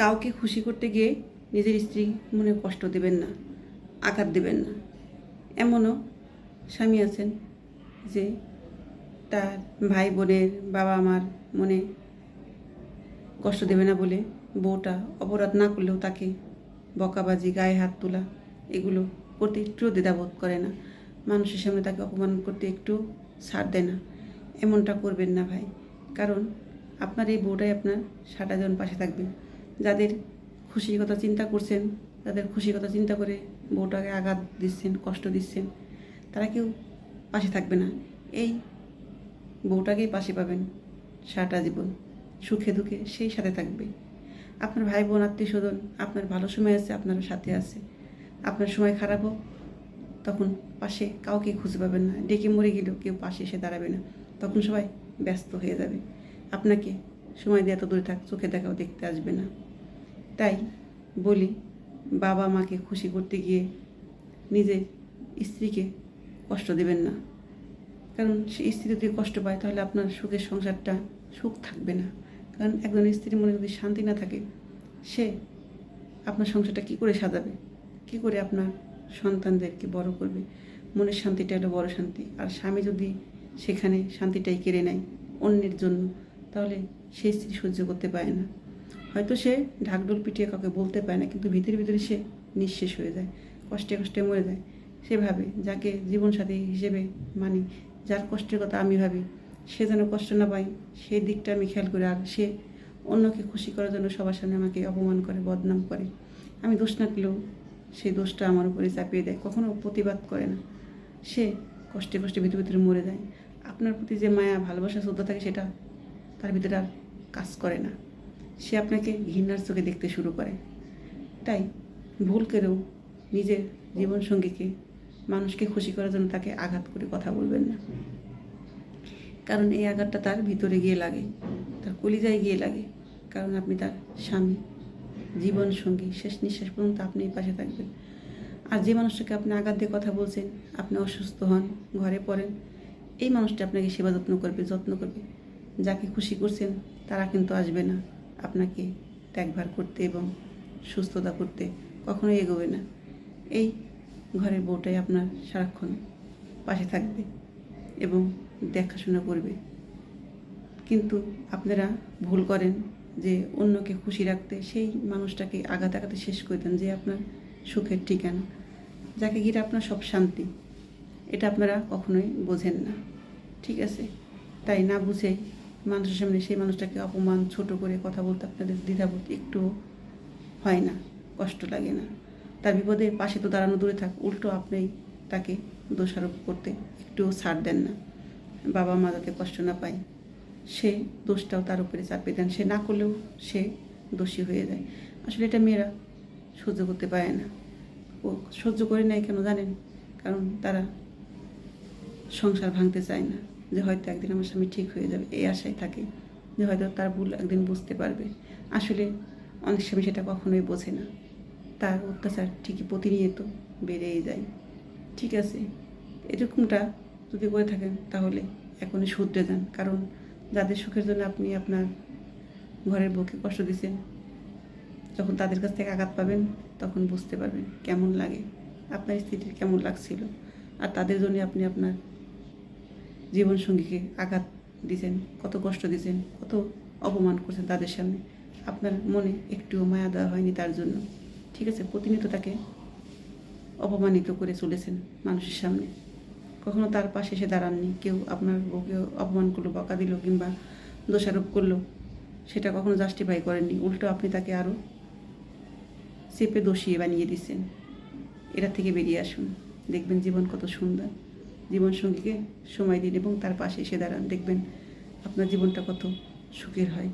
কাউকে খুশি করতে গিয়ে নিজের স্ত্রী মনে কষ্ট দেবেন না, আঘাত দেবেন না। এমনও স্বামী আছেন যে তার ভাই বোনের বাবা মার মনে কষ্ট দেবে না বলে বউটা অপরাধ না করলেও তাকে বকাবাজি, গায়ে হাত তোলা এগুলো করতে একটুও দ্বিধাবোধ করে না। মানুষের সামনে তাকে অপমান করতে একটু ছাড় দেয় না। এমনটা করবেন না ভাই। কারণ আপনার এই বউটাই আপনার সারা জন পাশে থাকবে। যাদের খুশির কথা চিন্তা করছেন তাদের খুশির কথা চিন্তা করে বউটাকে আঘাত দিচ্ছেন, কষ্ট দিচ্ছেন, তারা কেউ পাশে থাকবে না। এই বউটাকেই পাশে পাবেন সারাটা জীবন। সুখে দুঃখে সেই সাথে থাকবে। আপনার ভাই বোন, আত্মীয় স্বজন, আপনার ভালো সময় আছে আপনারও সাথে আছে। আপনার সময় খারাপ হোক, তখন পাশে কাউকে খুঁজে পাবেন না। ডেকে মরে গেলেও কেউ পাশে এসে দাঁড়াবে না। তখন সবাই ব্যস্ত হয়ে যাবে। আপনাকে সময় দিয়ে এত দূরে থাক, চোখে দেখাও দেখতে আসবে না। তাই বলি, বাবা মাকে খুশি করতে গিয়ে নিজের স্ত্রীকে কষ্ট দেবেন না। কারণ সে স্ত্রী যদি কষ্ট পায়, তাহলে আপনার সুখের সংসারটা সুখ থাকবে না। কারণ একজন স্ত্রীর মনে যদি শান্তি না থাকে, সে আপনার সংসারটা কি করে সাজাবে? কি করে আপনার সন্তানদেরকে বড় করবে? মনের শান্তিটা হলো বড় শান্তি। আর স্বামী যদি সেখানে শান্তিটাই কেড়ে নেয় অন্যের জন্য, তাহলে সে স্ত্রী সহ্য করতে পারে না। হয়তো সে ঢাকঢোল পিটিয়ে কাউকে বলতে পারে না, কিন্তু ভিতরে ভিতরে সে নিঃশেষ হয়ে যায়, কষ্টে কষ্টে মরে যায়। সে ভাবে, যাকে জীবনসাথী হিসেবে মানি, যার কষ্টের কথা আমি ভাবি, সে যেন কষ্ট না পায় সেই দিকটা আমি খেয়াল করি, আর সে অন্যকে খুশি করার জন্য সবার সামনে আমাকে অপমান করে, বদনাম করে। আমি দোষ না পেলেও সেই দোষটা আমার উপরে চাপিয়ে দেয়, কখনো প্রতিবাদ করে না। সে কষ্টে কষ্টে ভিতরে ভিতরে মরে যায়। আপনার প্রতি যে মায়া, ভালোবাসা, শ্রদ্ধা থাকে, সেটা তার ভিতরে আর কাজ করে না। সে আপনাকে ঘৃণার চোখে দেখতে শুরু করে। তাই ভুল করেও নিজের জীবনসঙ্গীকে, মানুষকে খুশি করার জন্য তাকে আঘাত করে কথা বলবেন না। কারণ এই আঘাতটা তার ভিতরে গিয়ে লাগে, তার কলিজায় গিয়ে লাগে। কারণ আপনি তার স্বামী জীবন সঙ্গী শেষ নিঃশ্বাস পর্যন্ত আপনি পাশে থাকবেন। আর যে মানুষটাকে আপনি আঘাত দিয়ে কথা বলছেন, আপনি অসুস্থ হন, ঘরে পড়েন, এই মানুষটা আপনাকে সেবা যত্ন করবে যত্ন করবে। যাকে খুশি করছেন, তারা কিন্তু আসবে না। আপনাকে দেখভাল করতে এবং সুস্থতা করতে কখনোই এগোবে না। এই ঘরের বউটাই আপনার সারাক্ষণ পাশে থাকবে এবং দেখাশোনা করবে। কিন্তু আপনারা ভুল করেন যে অন্যকে খুশি রাখতে সেই মানুষটাকে আঘাত আঘাতে শেষ করে দেন যে আপনার সুখের ঠিকানা। যাকে ঘিরে আপনার সব শান্তি, এটা আপনারা কখনোই বোঝেন না। ঠিক আছে? তাই না বুঝে মানুষের সামনে সেই মানুষটাকে অপমান, ছোট করে কথা বলতে আপনাদের দ্বিধাবোধ একটু হয় না, কষ্ট লাগে না। তার বিপদে পাশে তো দাঁড়ানো দূরে থাক, উল্টো আপনি তাকে দোষারোপ করতে একটুও ছাড় দেন না। বাবা মা যাতে কষ্ট না পায়, সে দোষটাও তার উপরে চাপিয়ে দেন, সে না করলেও সে দোষী হয়ে যায়। আসলে এটা মেয়েরা সহ্য করতে পারে না। ও সহ্য করে নেয় কেন জানেন? কারণ তারা সংসার ভাঙতে চায় না। যে হয়তো একদিন আমার স্বামী ঠিক হয়ে যাবে, এই আশায় থাকে যে হয়তো তার ভুল একদিন বুঝতে পারবে। আসলে অনেক স্বামী সেটা কখনোই বোঝে না। তার অত্যাচার ঠিকই প্রতিনিয়ত বেড়েই যায়। ঠিক আছে, এরকমটা যদি করে থাকেন তাহলে এখনই শুধরে যান। কারণ যাদের সুখের জন্য আপনি আপনার ঘরের বউকে কষ্ট দিচ্ছেন, যখন তাদের কাছ থেকে আঘাত পাবেন তখন বুঝতে পারবেন কেমন লাগে, আপনার স্ত্রীটির কেমন লাগছিল। আর তাদের জন্য আপনি আপনার জীবনসঙ্গীকে আঘাত দিয়েছেন কত কষ্ট দিয়েছেন কত অপমান করছেন তাদের সামনে। আপনার মনে একটুও মায়া দেওয়া হয়নি তার জন্য। ঠিক আছে, প্রতিনিয়ত তাকে অপমানিত করে চলেছেন মানুষের সামনে। কখনো তার পাশে এসে দাঁড়াননি, কেউ আপনার বউকে অপমান করল, বকা দিল কিংবা দোষারোপ করল, সেটা কখনো জাস্টিফাই করেননি। উল্টো আপনি তাকে আরও চেপে দোষিয়ে বানিয়ে দিচ্ছেন। এটা থেকে বেরিয়ে আসুন। দেখবেন জীবন কত সুন্দর। জীবনসঙ্গীকে সময় দিন এবং তার পাশে এসে দাঁড়ান। দেখবেন আপনার জীবনটা কত সুখের হয়।